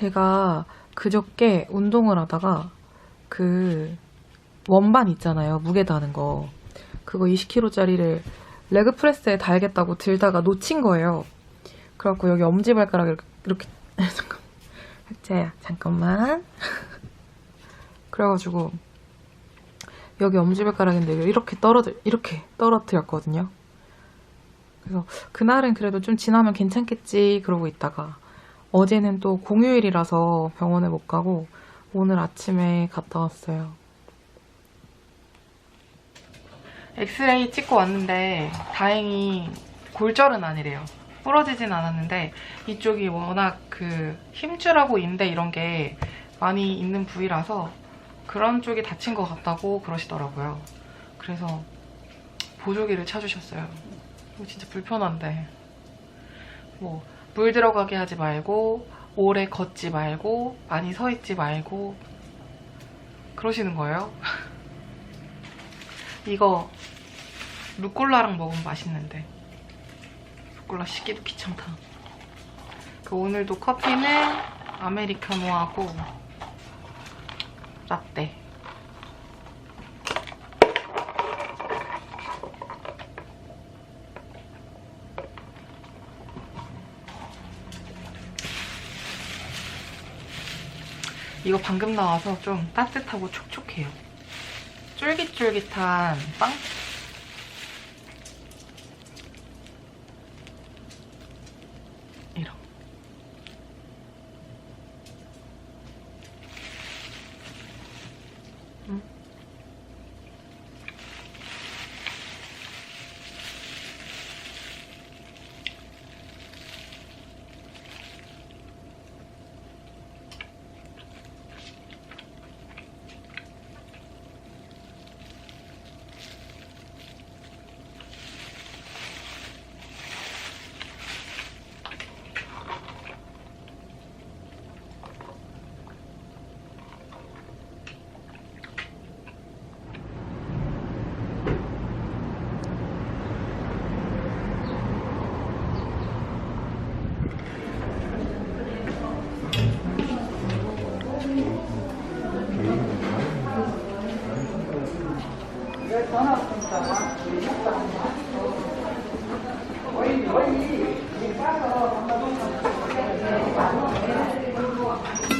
제가 그저께 운동을 하다가 그 원반 있잖아요. 무게 다는 거. 그거 20kg짜리를 레그 프레스에 달겠다고 들다가 놓친 거예요. 그래갖고 여기 엄지발가락 이렇게, 이렇게 잠깐 흑자야 잠깐만 그래가지고 여기 엄지발가락인데 이렇게 떨어져 이렇게 떨어뜨렸거든요. 그래서 그날은 그래도 좀 지나면 괜찮겠지 그러고 있다가 어제는 또 공휴일이라서 병원에 못 가고 오늘 아침에 갔다 왔어요. 엑스레이 찍고 왔는데 다행히 골절은 아니래요. 부러지진 않았는데 이쪽이 워낙 그 힘줄하고 인대 이런 게 많이 있는 부위라서 그런 쪽이 다친 것 같다고 그러시더라고요. 그래서 보조기를 찾으셨어요. 진짜 불편한데. 뭐, 물 들어가게 하지 말고, 오래 걷지 말고, 많이 서 있지 말고, 그러시는 거예요. 이거, 루꼴라랑 먹으면 맛있는데. 루꼴라 씻기도 귀찮다. 그 오늘도 커피는 아메리카노하고, 라떼. 이거 방금 나와서 좀 따뜻하고 촉촉해요. 쫄깃쫄깃한 빵? 전화 왔으니까 우리 협상 하고 거의 거의 가서 한번 해야 되는데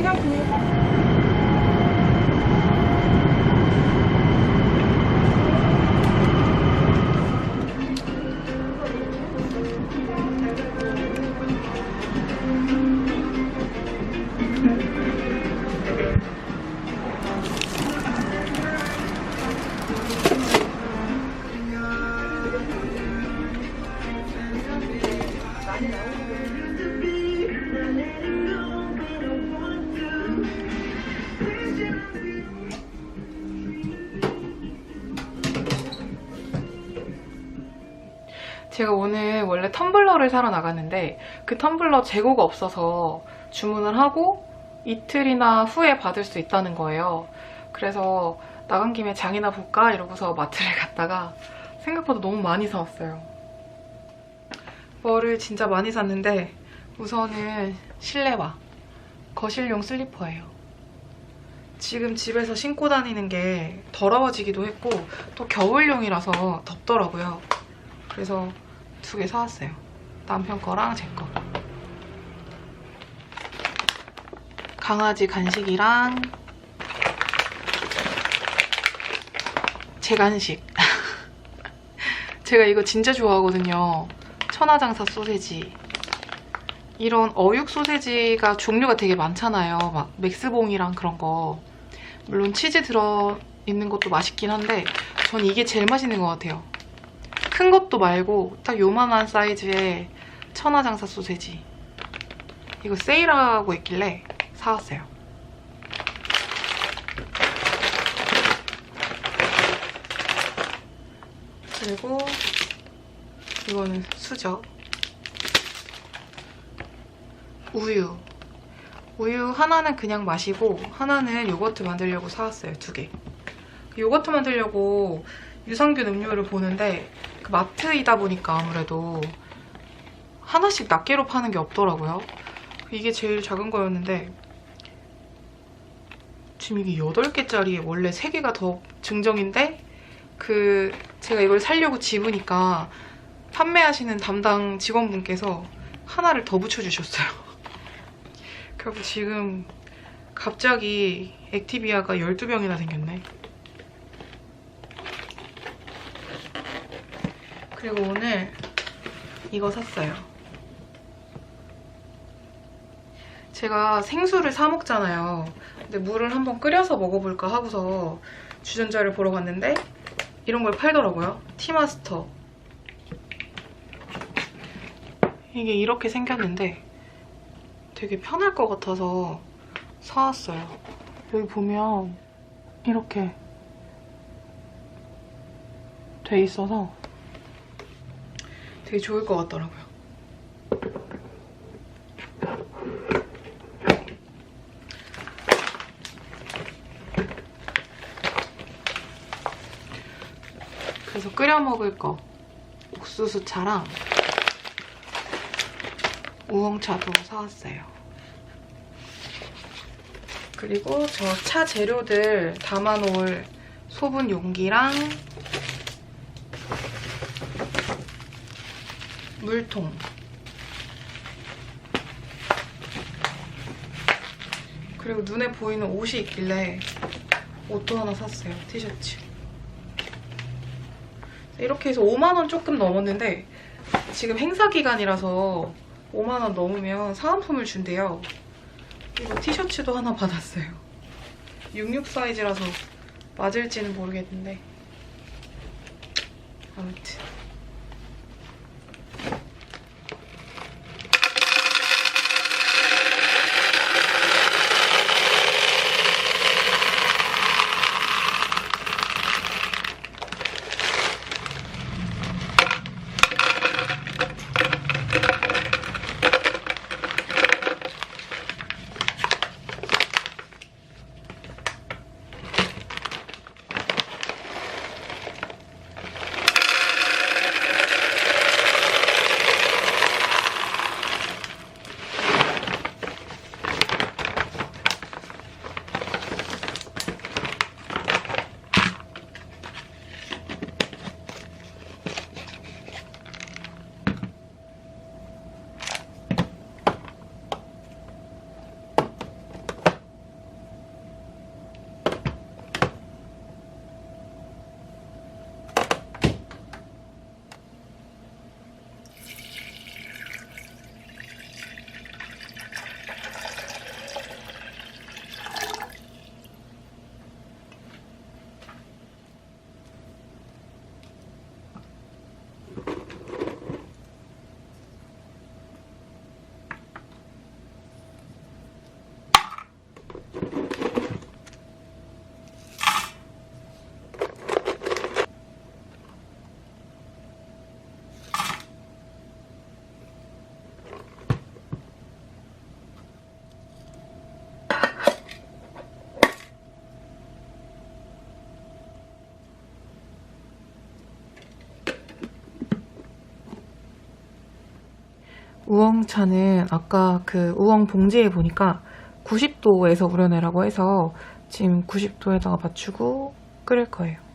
그냥 구해. 많이 나오고 제가 오늘 원래 텀블러를 사러 나갔는데 그 텀블러 재고가 없어서 주문을 하고 이틀이나 후에 받을 수 있다는 거예요. 그래서 나간 김에 장이나 볼까 이러고서 마트를 갔다가 생각보다 너무 많이 사왔어요. 뭐를 진짜 많이 샀는데 우선은 실내화 거실용 슬리퍼예요. 지금 집에서 신고 다니는 게 더러워지기도 했고 또 겨울용이라서 덥더라고요. 그래서 두 개 사왔어요. 남편 거랑 제 거. 강아지 간식이랑 제 간식. 제가 이거 진짜 좋아하거든요. 천하장사 소세지. 이런 어육 소세지가 종류가 되게 많잖아요. 막 맥스봉이랑 그런 거. 물론 치즈 들어있는 것도 맛있긴 한데 전 이게 제일 맛있는 것 같아요. 큰 것도 말고 딱 요만한 사이즈의 천하장사 소세지. 이거 세일하고 있길래 사왔어요. 그리고 이거는 수저. 우유. 우유 하나는 그냥 마시고 하나는 요거트 만들려고 사왔어요. 두 개. 요거트 만들려고 유산균 음료를 보는데 그 마트이다 보니까 아무래도 하나씩 낱개로 파는 게 없더라고요. 이게 제일 작은 거였는데 지금 이게 8개짜리에 원래 3개가 더 증정인데 그 제가 이걸 살려고 집으니까 판매하시는 담당 직원분께서 하나를 더 붙여주셨어요. 그리고 지금 갑자기 액티비아가 12병이나 생겼네. 그리고 오늘 이거 샀어요. 제가 생수를 사 먹잖아요. 근데 물을 한번 끓여서 먹어볼까 하고서 주전자를 보러 갔는데 이런 걸 팔더라고요. 티마스터. 이게 이렇게 생겼는데 되게 편할 것 같아서 사왔어요. 여기 보면 이렇게 돼 있어서 되게 좋을 것 같더라고요. 그래서 끓여 먹을 거 옥수수차랑 우엉차도 사왔어요. 그리고 저 차 재료들 담아놓을 소분 용기랑 물통 그리고 눈에 보이는 옷이 있길래 옷도 하나 샀어요. 티셔츠. 이렇게 해서 5만원 조금 넘었는데 지금 행사 기간이라서 5만원 넘으면 사은품을 준대요. 이거 티셔츠도 하나 받았어요. 66 사이즈라서 맞을지는 모르겠는데 아무튼 우엉차는 아까 그 우엉 봉지에 보니까 90도에서 우려내라고 해서 지금 90도에다가 맞추고 끓일 거예요.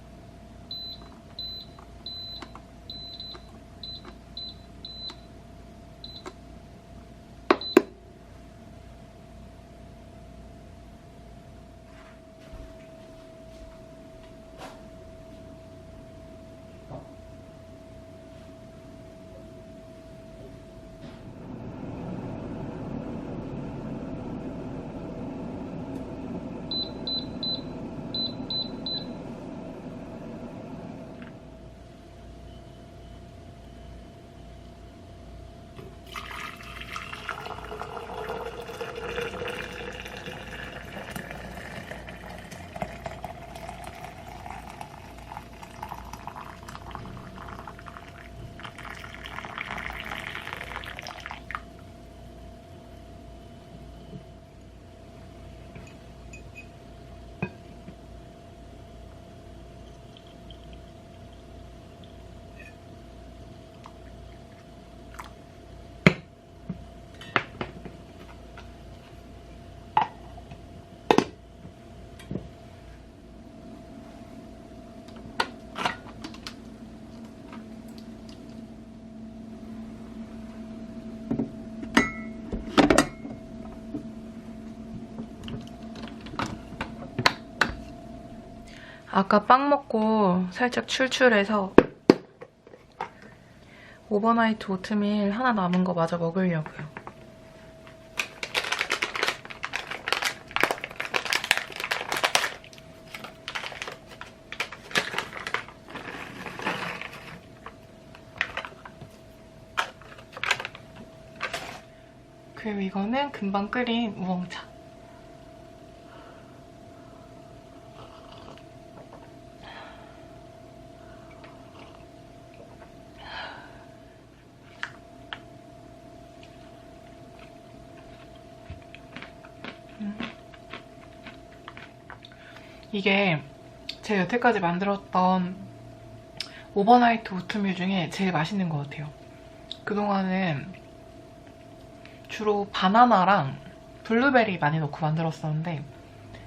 아까 빵 먹고 살짝 출출해서 오버나이트 오트밀 하나 남은 거 마저 먹으려고요. 그리고 이거는 금방 끓인 우엉차. 이게 제가 여태까지 만들었던 오버나이트 오트밀 중에 제일 맛있는 것 같아요. 그동안은 주로 바나나랑 블루베리 많이 넣고 만들었었는데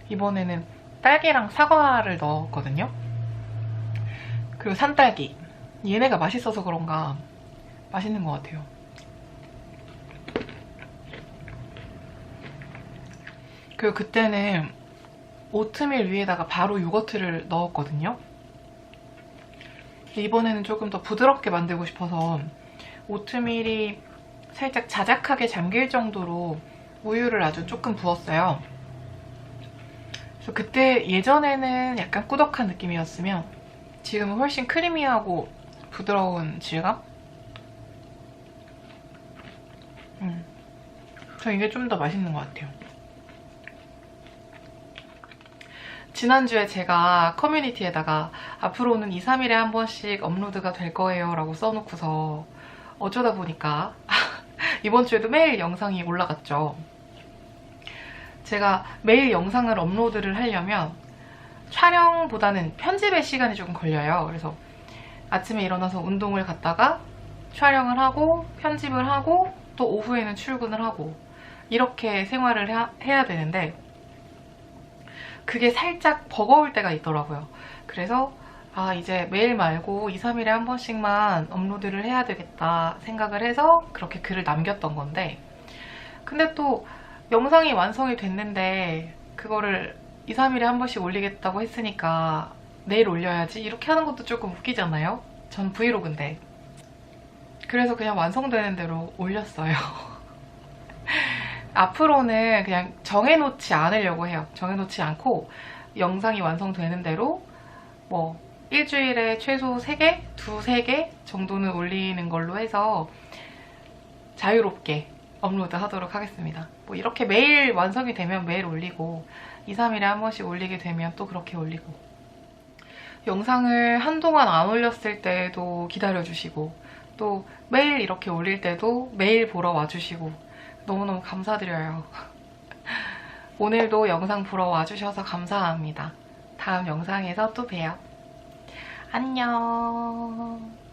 이번에는 딸기랑 사과를 넣었거든요. 그리고 산딸기. 얘네가 맛있어서 그런가 맛있는 것 같아요. 그리고 그때는 오트밀 위에다가 바로 요거트를 넣었거든요. 이번에는 조금 더 부드럽게 만들고 싶어서 오트밀이 살짝 자작하게 잠길 정도로 우유를 아주 조금 부었어요. 그래서 그때 예전에는 약간 꾸덕한 느낌이었으면 지금은 훨씬 크리미하고 부드러운 질감? 음. 저 이게 좀 더 맛있는 것 같아요. 지난주에 제가 커뮤니티에다가 앞으로는 2, 3일에 한 번씩 업로드가 될 거예요 라고 써놓고서 어쩌다 보니까 이번 주에도 매일 영상이 올라갔죠. 제가 매일 영상을 업로드를 하려면 촬영보다는 편집의 시간이 조금 걸려요. 그래서 아침에 일어나서 운동을 갔다가 촬영을 하고 편집을 하고 또 오후에는 출근을 하고 이렇게 생활을 해야 되는데 그게 살짝 버거울 때가 있더라고요. 그래서 아 이제 매일 말고 2, 3일에 한 번씩만 업로드를 해야 되겠다 생각을 해서 그렇게 글을 남겼던 건데 근데 또 영상이 완성이 됐는데 그거를 2, 3일에 한 번씩 올리겠다고 했으니까 내일 올려야지 이렇게 하는 것도 조금 웃기잖아요? 전 브이로그인데 그래서 그냥 완성되는 대로 올렸어요. 앞으로는 그냥 정해놓지 않으려고 해요. 정해놓지 않고 영상이 완성되는 대로 뭐 일주일에 최소 3개, 2, 3개 정도는 올리는 걸로 해서 자유롭게 업로드 하도록 하겠습니다. 뭐 이렇게 매일 완성이 되면 매일 올리고 2, 3일에 한 번씩 올리게 되면 또 그렇게 올리고 영상을 한동안 안 올렸을 때도 기다려주시고 또 매일 이렇게 올릴 때도 매일 보러 와주시고 너무너무 감사드려요. 오늘도 영상 보러 와주셔서 감사합니다. 다음 영상에서 또 봬요. 안녕.